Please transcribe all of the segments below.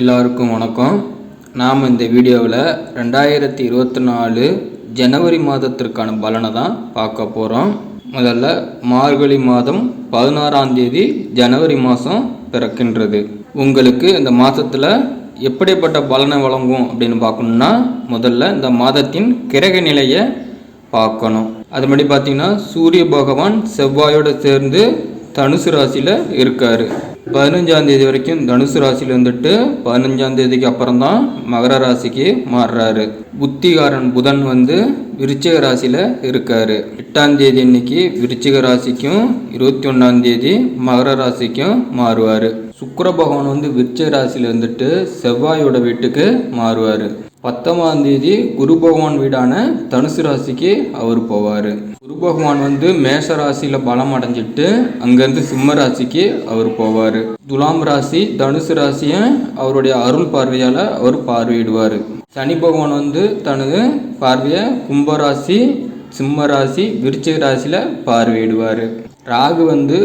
எல்லாருக்கும் வணக்கம். நாம் இந்த வீடியோவில் ரெண்டாயிரத்தி இருபத்தி நாலு ஜனவரி மாதத்திற்கான பலனை தான் பார்க்க போகிறோம் முதல்ல மார்கழி மாதம் பதினாறாம் தேதி ஜனவரி மாதம் பிறக்கின்றது. உங்களுக்கு இந்த மாதத்தில் எப்படிப்பட்ட பலனை வழங்கும் அப்படின்னு பார்க்கணுன்னா முதல்ல இந்த மாதத்தின் கிரக நிலையை பார்க்கணும். அது மாதிரி பார்த்தீங்கன்னா சூரிய பகவான் செவ்வாயோடு சேர்ந்து தனுசு ராசியில் இருக்கார். பதினஞ்சாம் தேதி வரைக்கும் தனுசு ராசியில் இருந்துட்டு பதினஞ்சாம் தேதிக்கு அப்புறம் தான் மகர ராசிக்கு மாறுறாரு. புத்திகாரன் புதன் வந்து விருச்சிக ராசியில் இருக்கார். எட்டாம் தேதி இன்னைக்கு விருச்சிக ராசிக்கும் இருபத்தி ஒன்றாம் தேதி மகர ராசிக்கும் மாறுவார். சுக்கர பகவான் வந்து விருச்சிக ராசியில் இருந்துட்டு செவ்வாயோட வீட்டுக்கு மாறுவார். பத்தொன்பதாம் தேதி குரு பகவான் வீடான தனுசு ராசிக்கு அவர் போவார். குரு பகவான் வந்து மேஷ ராசியில் பலம் அடைஞ்சிட்டு அங்கேருந்து சிம்ம ராசிக்கு அவர் போவார். துலாம் ராசி தனுசு ராசியை அவருடைய அருள் பார்வையால் அவர் பார்வையிடுவார். சனி பகவான் வந்து தனது பார்வையை கும்பராசி சிம்ம ராசி விருச்சிக ராசியில் பார்வையிடுவார். ராகு வந்து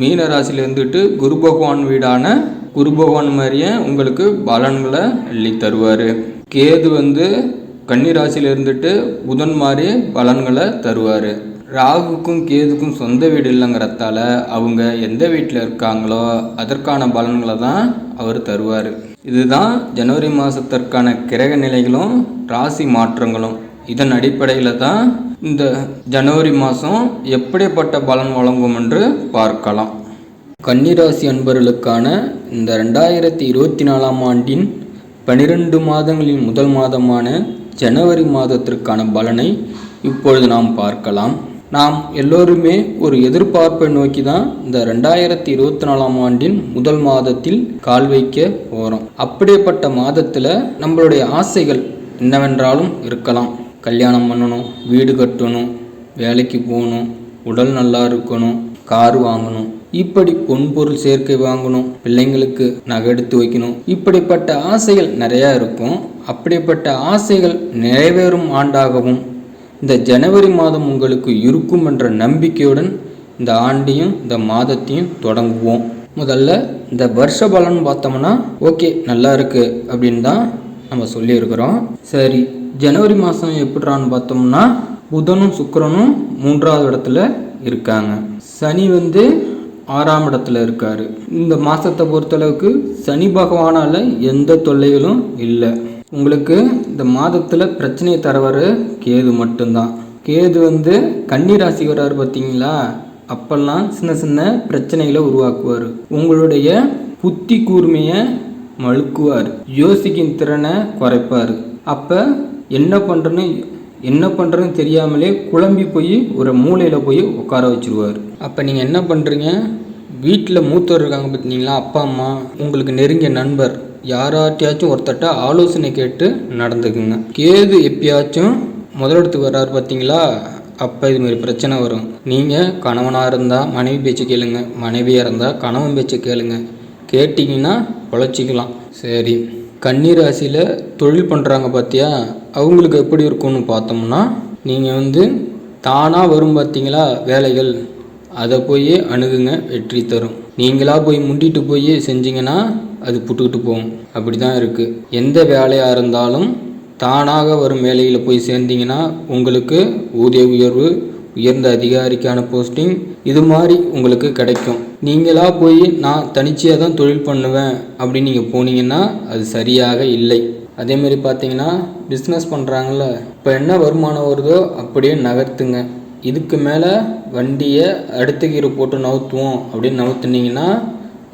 மீன ராசியில் இருந்துட்டு குரு பகவான் வீடான குரு பகவான் மாதிரியே உங்களுக்கு பலன்களை அள்ளி தருவார் கேது வந்து கன்னி ராசியில் இருந்துட்டு புதன் மாதிரி பலன்களை தருவார். ராகுக்கும் கேதுக்கும் சொந்த வீடு இல்லைங்கிறதால அவங்க எந்த வீட்டில் இருக்காங்களோ அதற்கான பலன்களை தான் அவர் தருவார். இதுதான் ஜனவரி மாதத்திற்கான கிரக நிலைகளும் ராசி மாற்றங்களும். இதன் அடிப்படையில் தான் இந்த ஜனவரி மாதம் எப்படிப்பட்ட பலன் வழங்கும் என்று பார்க்கலாம். கன்னிராசி அன்பர்களுக்கான இந்த ரெண்டாயிரத்தி இருபத்தி நாலாம் ஆண்டின் பனிரெண்டு மாதங்களின் முதல் மாதமான ஜனவரி மாதத்திற்கான பலனை இப்பொழுது நாம் பார்க்கலாம். நாம் எல்லோருமே ஒரு எதிர்பார்ப்பை நோக்கி தான் இந்த ரெண்டாயிரத்தி இருபத்தி நாலாம் ஆண்டின் முதல் மாதத்தில் கால் வைக்க போகிறோம் அப்படிப்பட்ட மாதத்தில் நம்மளுடைய ஆசைகள் என்னவென்றாலும் இருக்கலாம். கல்யாணம் பண்ணணும் வீடு கட்டணும் வேலைக்கு போகணும் உடல் நல்லா இருக்கணும் கார் வாங்கணும் இப்படி பொன்பொருள் சேர்க்கை வாங்கணும் பிள்ளைங்களுக்கு நகை எடுத்து வைக்கணும். இப்படிப்பட்ட ஆசைகள் நிறையா இருக்கும். அப்படிப்பட்ட ஆசைகள் நிறைவேறும் ஆண்டாகவும் இந்த ஜனவரி மாதம் உங்களுக்கு இருக்கும் என்ற நம்பிக்கையுடன் இந்த ஆண்டையும் இந்த மாதத்தையும் தொடங்குவோம். முதல்ல இந்த வருஷ பலன் பார்த்தோம்னா ஓகே நல்லா இருக்கு அப்படின்னு தான் நம்ம சொல்லியிருக்கிறோம். சரி ஜனவரி மாதம் எப்படிறான்னு பார்த்தோம்னா புதனும் சுக்கரனும் மூன்றாவது இடத்துல இருக்காங்க. சனி வந்து ஆறாம் இடத்துல இருக்காரு. இந்த மாதத்தை பொறுத்தளவுக்கு சனி பகவானால் எந்த தொல்லைகளும் இல்லை. உங்களுக்கு இந்த மாதத்தில் பிரச்சனையை தரவர் கேது மட்டும்தான். கேது வந்து கன்னி ராசி வர்றாரு பார்த்தீங்களா அப்பெல்லாம் சின்ன சின்ன பிரச்சனைகளை உருவாக்குவார். உங்களுடைய புத்தி கூர்மையை மழுக்குவார். யோசிக்கும் திறனை குறைப்பார். அப்போ என்ன பண்ணுறேன்னு என்ன பண்ணுறதுன்னு தெரியாமலே குழம்பி போய் ஒரு மூலையில் போய் உட்கார வச்சுருவார். அப்போ நீங்கள் என்ன பண்ணுறீங்க வீட்டில் மூத்தவர் இருக்காங்க பார்த்தீங்களா அப்பா அம்மா உங்களுக்கு நெருங்கிய நண்பர் யாராட்டியாச்சும் ஒருத்தட்ட ஆலோசனை கேட்டு நடந்துக்குங்க. கேது எப்பயாச்சும் முதலிடத்துக்கு வர்றாரு பார்த்தீங்களா அப்போ இதுமாரி பிரச்சனை வரும். நீங்கள் கணவனாக இருந்தால் மனைவி பேச்சு கேளுங்க. மனைவியாக இருந்தால் கணவன் பேச்சு கேளுங்க. கேட்டிங்கன்னா பொழைச்சிக்கலாம். சரி. கன்னி ராசியில் தொழில் பண்ணுறாங்க பார்த்தியா அவங்களுக்கு எப்படி இருக்கும்னு பார்த்தோம்னா நீங்கள் வந்து தானாக வரும் பார்த்தீங்களா வேலைகள்? அதை போய் அணுகுங்க வெற்றி தரும். நீங்களாக போய் முண்டிட்டு போய் செஞ்சீங்கன்னா அது புட்டுக்கிட்டு போகும். அப்படி தான் இருக்குது எந்த வேலையாக இருந்தாலும் தானாக வரும் வேலையில் போய் சேர்ந்தீங்கன்னா உங்களுக்கு ஊதிய உயர்வு உயர்ந்த அதிகாரிக்கான போஸ்டிங் இது மாதிரி உங்களுக்கு கிடைக்கும். நீங்களாக போய் நான் தனிச்சையாக தான் தொழில் பண்ணுவேன் அப்படின்னு நீங்கள் போனீங்கன்னா அது சரியாக இல்லை. அதேமாரி பார்த்தீங்கன்னா பிஸ்னஸ் பண்ணுறாங்கல்ல இப்போ என்ன வருமானம் வருதோ அப்படியே நகர்த்துங்க. இதுக்கு மேலே வண்டியை அடுத்த கீரை போட்டு நவுத்துவோம் அப்படின்னு நவுத்துனீங்கன்னா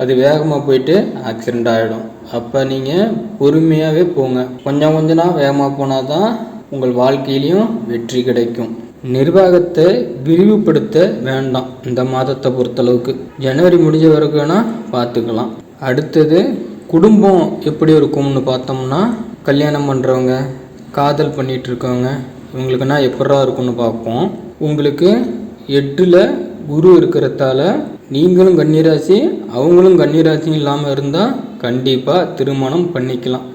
அது வேகமாக போயிட்டு ஆக்சிடெண்ட் ஆகிடும் அப்போ நீங்கள் பொறுமையாகவே போங்க. கொஞ்சம் கொஞ்சமாக வேகமாக போனால் தான் உங்கள் வாழ்க்கையிலையும் வெற்றி கிடைக்கும். நிர்வாகத்தை விரிவுபடுத்த வேண்டாம் இந்த மாதத்தை பொறுத்தளவுக்கு. ஜனவரி முடிஞ்ச வரைக்கும்னா பார்த்துக்கலாம். அடுத்தது குடும்பம் எப்படி இருக்கும்னு பார்த்தோம்னா கல்யாணம் பண்ணுறவங்க காதல் பண்ணிகிட்டு இருக்கவங்க இவங்களுக்குன்னா எப்படா இருக்கும்னு பார்ப்போம். உங்களுக்கு எட்டில் குரு இருக்கிறதால நீங்களும் கன்னிராசி அவங்களும் கன்னிராசியும் இல்லாமல் இருந்தால் கண்டிப்பாக திருமணம் பண்ணிக்கலாம்.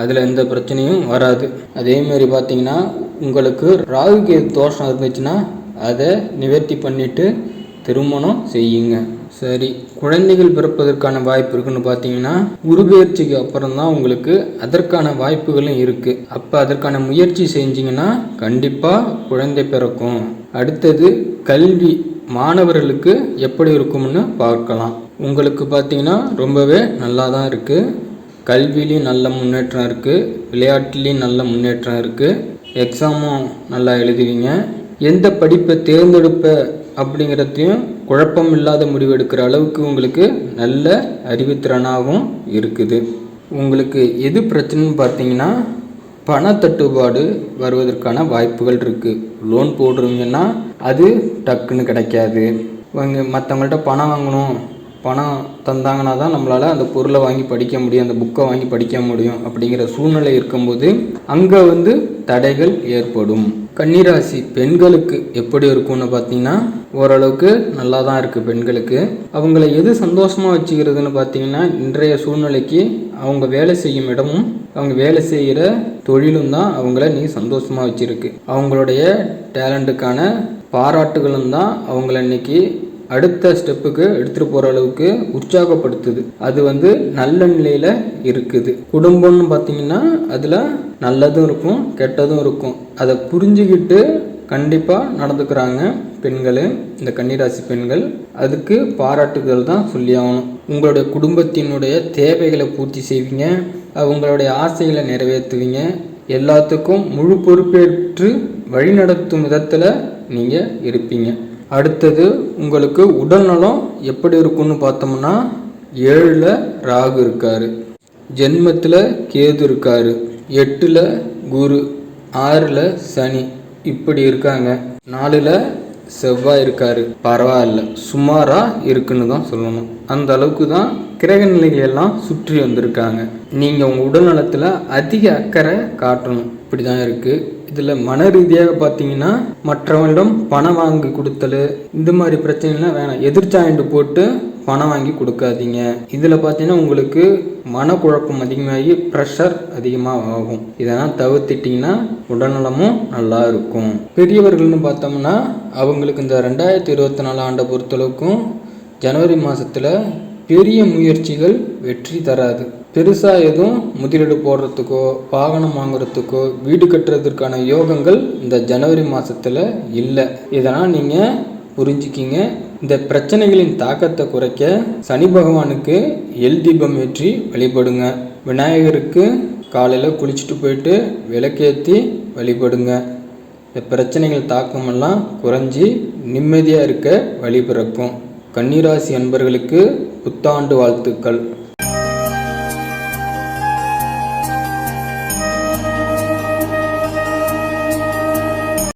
அதில் எந்த பிரச்சனையும் வராது. அதேமாரி பார்த்தீங்கன்னா உங்களுக்கு ராகு கேது தோஷம் இருந்துச்சுன்னா அதை நிவர்த்தி பண்ணிவிட்டு திருமணம் செய்யுங்க. சரி குழந்தைகள் பிறப்பதற்கான வாய்ப்பு இருக்குன்னு பார்த்தீங்கன்னா உருபெயர்ச்சிக்கு அப்புறம் தான் உங்களுக்கு அதற்கான வாய்ப்புகளும் இருக்கு. அப்போ அதற்கான முயற்சி செஞ்சீங்கன்னா கண்டிப்பாக குழந்தை பிறக்கும். அடுத்தது கல்வி. மாணவர்களுக்கு எப்படி இருக்கும்னு பார்க்கலாம். உங்களுக்கு பார்த்தீங்கன்னா ரொம்பவே நல்லா தான் இருக்குது கல்விலையும் நல்ல முன்னேற்றம் இருக்குது விளையாட்டுலேயும் நல்ல முன்னேற்றம் இருக்குது எக்ஸாமும் நல்லா எழுதுவீங்க. எந்த படிப்பை தேர்ந்தெடுப்ப அப்படிங்கிறதையும் குழப்பம் இல்லாத முடிவெடுக்கிற அளவுக்கு உங்களுக்கு நல்ல அறிவுத்திறனாகவும் இருக்குது. உங்களுக்கு எது பிரச்சனைன்னு பார்த்தீங்கன்னா பணத்தட்டுப்பாடு வருவதற்கான வாய்ப்புகள் இருக்குது லோன் போடுறீங்கன்னா அது டக்குன்னு கிடைக்காது. மற்றவங்கள்ட்ட பணம் வாங்கணும் பணம் தந்தாங்கன்னா தான் நம்மளால் அந்த பொருளை வாங்கி படிக்க முடியும் அந்த புக்கை வாங்கி படிக்க முடியும் அப்படிங்கிற சூழ்நிலை இருக்கும்போது அங்கே வந்து தடைகள் ஏற்படும். கன்னிராசி பெண்களுக்கு எப்படி இருக்கும்னு பார்த்தீங்கன்னா ஓரளவுக்கு நல்லா தான் இருக்குது பெண்களுக்கு. அவங்கள எது சந்தோஷமாக வச்சுக்கிறதுன்னு பார்த்தீங்கன்னா இன்றைய சூழ்நிலைக்கு அவங்க வேலை செய்யும் இடமும் அவங்க வேலை செய்கிற தொழிலும் தான் அவங்கள நீ சந்தோஷமாக வச்சுருக்கு. அவங்களுடைய டேலண்ட்டுக்கான பாராட்டுகளும் தான் அவங்கள இன்னைக்கு அடுத்த ஸ்டெப்புக்கு எடுத்துகிட்டு போகிற அளவுக்கு உற்சாகப்படுத்துது. அது வந்து நல்ல நிலையில் இருக்குது. குடும்பம்னு பார்த்தீங்கன்னா அதில் நல்லதும் இருக்கும் கெட்டதும் இருக்கும். அதை புரிஞ்சுக்கிட்டு கண்டிப்பாக நடந்துக்கிறாங்க பெண்கள் இந்த கன்னிராசி பெண்கள். அதுக்கு பாராட்டுகள் தான் சொல்லி ஆகணும். உங்களுடைய குடும்பத்தினுடைய தேவைகளை பூர்த்தி செய்வீங்க. அவங்களுடைய ஆசைகளை நிறைவேற்றுவீங்க. எல்லாத்துக்கும் முழு பொறுப்பேற்று வழிநடத்தும் விதத்தில் நீங்கள் இருப்பீங்க. அடுத்தது உங்களுக்கு உடல்நலம் எப்படி இருக்கும்னு பார்த்தோம்னா ஏழில் ராகு இருக்காரு. ஜென்மத்தில் கேது இருக்காரு. எட்டில் குரு ஆறில் சனி இப்படி இருக்காங்க. நாலில் செவ்வாய் இருக்காரு. பரவாயில்ல சுமாராக இருக்குன்னு தான் சொல்லணும். அந்த அளவுக்கு தான் கிரக நிலைகள் எல்லாம் சுற்றி வந்திருக்காங்க. நீங்கள் உங்கள் உடல்நலத்தில் அதிக அக்கறை காட்டணும். இப்படி தான் இருக்குது இதில் மன ரீதியாக பார்த்தீங்கன்னா மற்றவங்களிடம் பணம் வாங்கி கொடுத்தல் இந்த மாதிரி பிரச்சனைலாம் வேணாம். எதிர்ச்சாயண்டு போட்டு பணம் வாங்கி கொடுக்காதீங்க. இதில் பார்த்தீங்கன்னா உங்களுக்கு மனக்குழப்பம் அதிகமாகி ப்ரெஷர் அதிகமாக ஆகும் இதெல்லாம் தவிர்த்திட்டிங்கன்னா உடல்நலமும் நல்லா இருக்கும். பெரியவர்கள்னு பார்த்தோம்னா அவங்களுக்கு இந்த ரெண்டாயிரத்தி இருபத்தி நாலு ஆண்டை பொறுத்தளவுக்கும் ஜனவரி மாதத்தில் பெரிய முயற்சிகள் வெற்றி தராது. பெருசாக எதுவும் முதலீடு போடுறதுக்கோ வாகனம் வாங்குறதுக்கோ வீடு கட்டுறதுக்கான யோகங்கள் இந்த ஜனவரி மாதத்தில் இல்லை. இதெல்லாம் நீங்கள் புரிஞ்சுக்கிங்க. இந்த பிரச்சனைகளின் தாக்கத்தை குறைக்க சனி பகவானுக்கு எல் தீபம் ஏற்றி வழிபடுங்க. விநாயகருக்கு காலையில் குளிச்சுட்டு போயிட்டு விளக்கேற்றி வழிபடுங்க. இந்த பிரச்சனைகள் தாக்கமெல்லாம் குறைஞ்சி நிம்மதியாக இருக்க வழி பிறக்கும். கன்னிராசி அன்பர்களுக்கு புத்தாண்டு வாழ்த்துக்கள்.